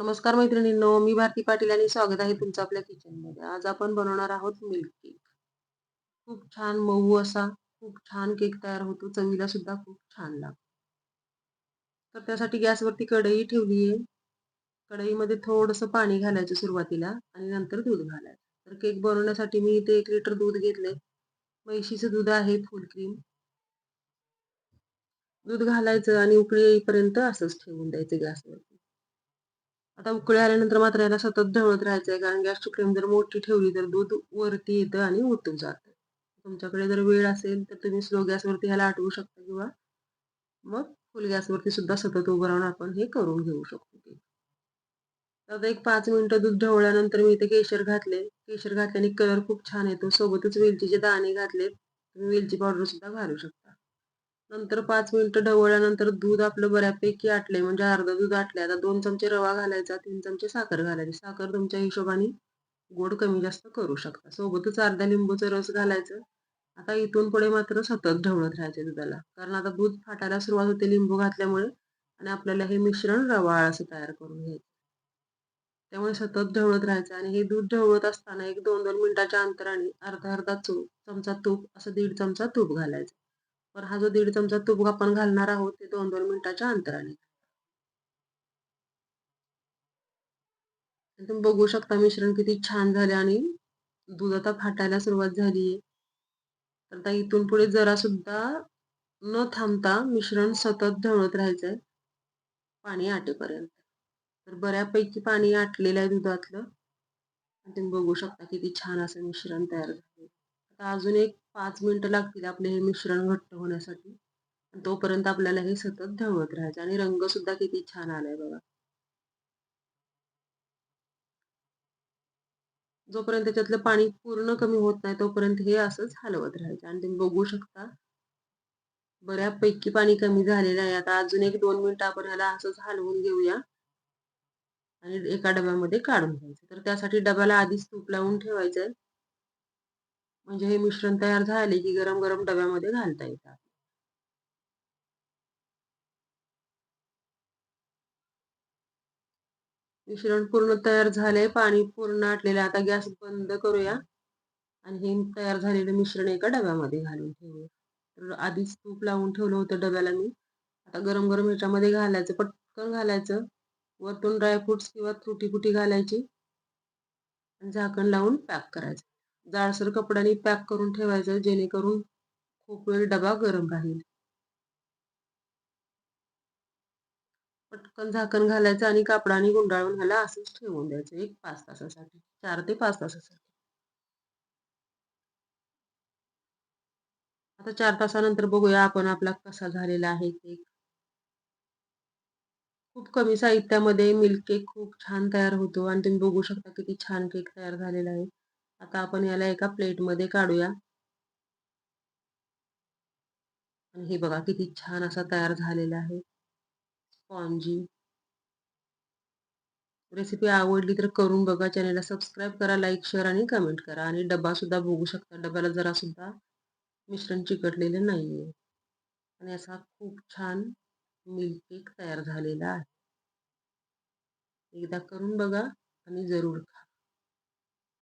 नमस्कार मैत्रिणींनो मी भारती पाटील आणि स्वागत आहे तुमचं आपल्या किचनमध्ये आज आपण बनवणार आहोत मिल्क केक खूप छान मऊ असा खूप छान केक तयार होतो चवीला सुद्धा खूप छान लागतो. तर त्यासाठी गॅसवरती कढई ठेवली आहे कढईमध्ये थोडंसं पाणी घालायचं सुरुवातीला आणि नंतर दूध घालायचं. तर केक बनवण्यासाठी मी इथे एक लिटर दूध घेतले म्हैशीचं दूध आहे फुल क्रीम दूध घालायचं आणि उकळी येईपर्यंत असंच ठेवून द्यायचं गॅसवर आता उकळी आल्यानंतर मात्र याला सतत ढवळत राहायचं आहे कारण गॅसची फ्लेम जर मोठी ठेवली तर दूध वरती येतं आणि ओतून जातं. तुमच्याकडे जर वेळ असेल तर तुम्ही स्लो गॅसवरती ह्याला आटवू शकता किंवा मग फुल गॅसवरती सुद्धा सतत उभं राहून आपण हे करून घेऊ शकतो आता एक पाच मिनिटं दूध ढवळल्यानंतर मी इथे केशर घातले. केशर घातल्याने कलर खूप छान येतो. सोबतच वेलचीचे दाणे घातले तुम्ही वेलची पावडर सुद्धा घालू शकता. नंतर पाच मिनिटं ढवळल्यानंतर दूध आपलं बऱ्यापैकी आटले म्हणजे अर्धं दूध आटले आता दोन चमचे रवा घालायचा तीन चमचे साखर घालायची. साखर तुमच्या हिशोबाने गोड कमी जास्त करू शकता. सोबतच अर्धा लिंबूचा रस घालायचं. आता इथून पुढे मात्र सतत ढवळत राहायचे दुधाला. कारण आता दूध फाटायला सुरुवात होते लिंबू घातल्यामुळे आणि आपल्याला हे मिश्रण रवाळ असं तयार करून घ्यायचं. त्यामुळे सतत ढवळत राहायचं आणि हे दूध ढवळत असताना एक दोन दोन मिनिटाच्या अंतराने अर्धा अर्धा चूप चमचा तूप असं दीड चमचा तूप घालायचं. पण हा जो दीड चमचा तूप आपण घालणार आहोत ते दोन दोन मिनिटाच्या अंतराने. तुम्ही बघू शकता मिश्रण किती छान झाले आणि दूध आता फाटायला सुरुवात झाली तर आता इथून पुढे जरा सुद्धा न थांबता मिश्रण सतत ढवळत राहायचंय. पाणी आटेपर्यंत. तर बऱ्यापैकी पाणी आटलेलं आहे दुधातलं. तुम्ही बघू शकता किती छान असं मिश्रण तयार झालं आता अजून एक पाच मिनिटं लागतील आपले हे मिश्रण घट्ट होण्यासाठी. तोपर्यंत आपल्याला हे सतत ढवळत राहायचं आणि रंग सुद्धा किती छान आलाय बघा. जोपर्यंत त्याच्यातलं पाणी पूर्ण कमी होत नाही तोपर्यंत हे असंच हलवत राहायचं. आणि तुम्ही बघू शकता बऱ्यापैकी पाणी कमी झालेलं आहे. आता अजून एक दोन मिनिटं आपण ह्याला असंच हलवून घेऊया. आणि एका डब्यामध्ये काढून घ्यायचं. तर त्यासाठी डब्याला आधीच तूप लावून ठेवायचं आहे म्हणजे हे मिश्रण तयार झाले की गरम गरम डब्यामध्ये घालता येतात. मिश्रण पूर्ण तयार झाले पाणी पूर्ण आटलेलं आता गॅस बंद करूया आणि हे तयार झालेलं मिश्रण एका डब्यामध्ये घालून ठेवूया. तर आधीच तूप लावून ठेवलं होतं डब्याला मी. आता गरम गरम ह्याच्यामध्ये घालायचं पटकन घालायचं. वरतून ड्रायफ्रुट्स किंवा तुटी फुटी घालायची. आणि झाकण लावून पॅक करायचं. जाडसर कपड्याने पॅक करून ठेवायचं, जेणेकरून खूप वेळ डबा गरम राहील. पटकन झाकण घालायचं आणि कापडाने गुंडाळून ह्याला असंच एक पाच तासासाठी, चार ते पाच तासासाठी. आता चार तासानंतर बघूया आपण आपला कसा आहे केक खूप कमी साहित्यामध्ये मिल्क केक खूप छान तयार होतो आणि तुम्ही शकता किती छान केक तयार आहे. आता आपण याला एका प्लेटमध्ये काढूया. आणि हे बघा किती छान असा तयार झालेला आहे. स्पॉन्जी रेसिपी आवडली तर करून बघा. चॅनलला सबस्क्राईब करा लाईक शेअर आणि कमेंट करा. आणि डबा सुद्धा बघू शकता. डब्याला जरा सुद्धा मिश्रण चिकटलेलं नाहीये. आणि असा खूप छान मिल्क केक तयार झालेला आहे. एकदा करून बघा आणि जरूर खा.